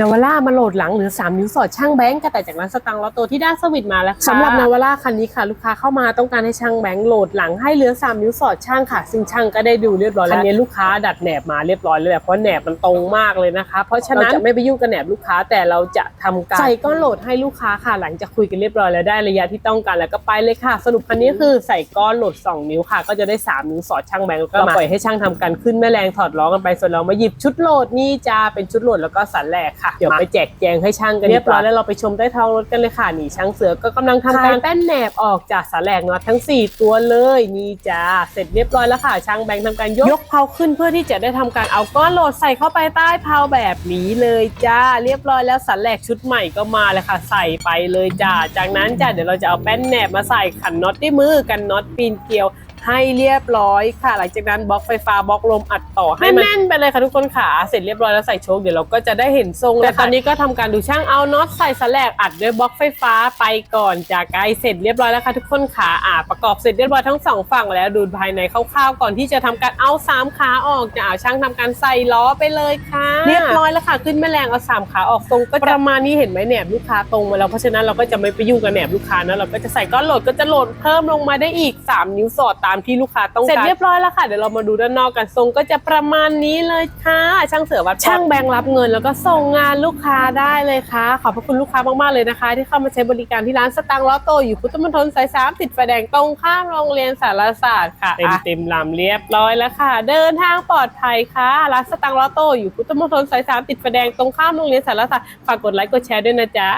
นาวาร่ามาโหลดหลังหรือ 3 นิ้วสอดช่างแบงก์กระแต่จากร้านสตังค์ลอตโตที่ได้สวิตมาแล้วค่ะสำหรับนาวาร่าคันนี้ค่ะลูกค้าเข้ามาต้องการให้ช่างแบงก์โหลดหลังให้เหลือ 3 นิ้วสอดช่างค่ะ ซึ่งช่างก็ได้ดูเรียบร้อยแล้วคันนี้ลูกค้าดัดแหนบมาเรียบร้อยเลยแหละเพราะแหนบมันตรงมากเลยนะคะ เพราะฉะนั้นเราจะไม่ไปยุ่งกับแหนบลูกค้าแต่เราจะทำการใส่ก้อนโหลดให้ลูกค้าค่ะ หลังจากคุยกันเรียบร้อยแล้วได้ระยะที่ต้องการแล้วก็ไปเลยค่ะ สรุปคันนี้คือใส่ก้อนโหลด 2 นิ้วค่ะ ก็จะได้ 3 นิ้วสอดช่างแบงก์แล้วก็มาปล่อยให้ช่างทำการขึ้นแม่แรงถอดล้อกันไปส่วนเรามาหยิบชุดโหลดนี่จะเป็นชุดโหลดแล้วก็สันแหลกค่ะเดี๋ยวไปแจกแจงให้ช่างกันเรียบร้อยแล้วเราไปชมใต้ท้องรถกันเลยค่ะนี่ช่างเสือก็กำลังทำการแป้นแหนบออกจากสันแหลกน็อตทั้ง 4 ตัวเลยนี่จ้าเสร็จเรียบร้อยแล้วค่ะ ช่างแบงค์ทำการยกยกเพาขึ้นเพื่อที่จะได้ทำการเอาก้อนโหลดใส่เข้าไปใต้เพาแบบนี้เลยจ้าเรียบร้อยแล้วสันแหลกชุดใหม่ก็มาแล้วค่ะ ใส่ไปเลยจ้าจากนั้นจ้าเดี๋ยวเราจะเอาแป้นแหนบมาใส่ขันน็อตด้วยมือกันน็อตปีนเกลียว ให้เรียบร้อยค่ะ หลังจากนั้นบล็อกไฟฟ้าบล็อกลมอัดต่อให้มันแน่นไปเลยค่ะทุกคนขาเสร็จเรียบร้อยแล้วใส่โชคเดี๋ยวเราก็จะได้เห็นทรงแล้วแต่ตอนนี้ก็ทำการดูช่างเอาน็อตใส่สแลกอัดด้วยบล็อกไฟฟ้าไปก่อนจากไกลเสร็จเรียบร้อยแล้วค่ะทุกคนขาอ่าประกอบเสร็จเรียบร้อยทั้งสองฝั่งแล้วดูภายในคร่าวๆก่อนที่จะทำการเอาสามขาออกจะเอาช่างทำการใส่ล้อไปเลยค่ะ เรียบร้อยแล้วค่ะขึ้นแม่แรงเอาสามขาออกตรงก็ประมาณนี้เห็นไหมแหนบลูกค้าตรงมาแล้วเพราะฉะนั้นเราก็จะไม่ไปยุ่งกับแหนบลูกค้านะเราก็จะใส่ก้อนโหลดก็จะโหลดเพิ่มลงมาได้อีก 3 นิ้วสอดตามที่ลูกค้าต้องการ เสร็จเรียบร้อยแล้วค่ะ เดี๋ยวเรามาดูด้านนอกกันทรงก็จะประมาณนี้เลยค่ะ ช่างเสือวัดช่างแบงค์รับเงิน แล้วก็ส่งงานลูกค้าได้เลยค่ะ ขอบพระคุณลูกค้ามากๆเลยนะคะ ที่เข้ามาใช้บริการที่ร้านสตังค์ล้อโตอยู่พุทธมณฑลสายสามติดไฟแดงตรงข้ามโรงเรียนสารศาสตร์ค่ะ เต็มเต็มๆลำเรียบร้อยแล้วค่ะ เดินทางปลอดภัยค่ะร้านสตังค์ล้อโตอยู่พุทธมณฑลสายสามติดไฟแดงตรงข้ามโรงเรียนสารศาสตร์ฝากกดไลค์กดแชร์ด้วยนะจ๊ะ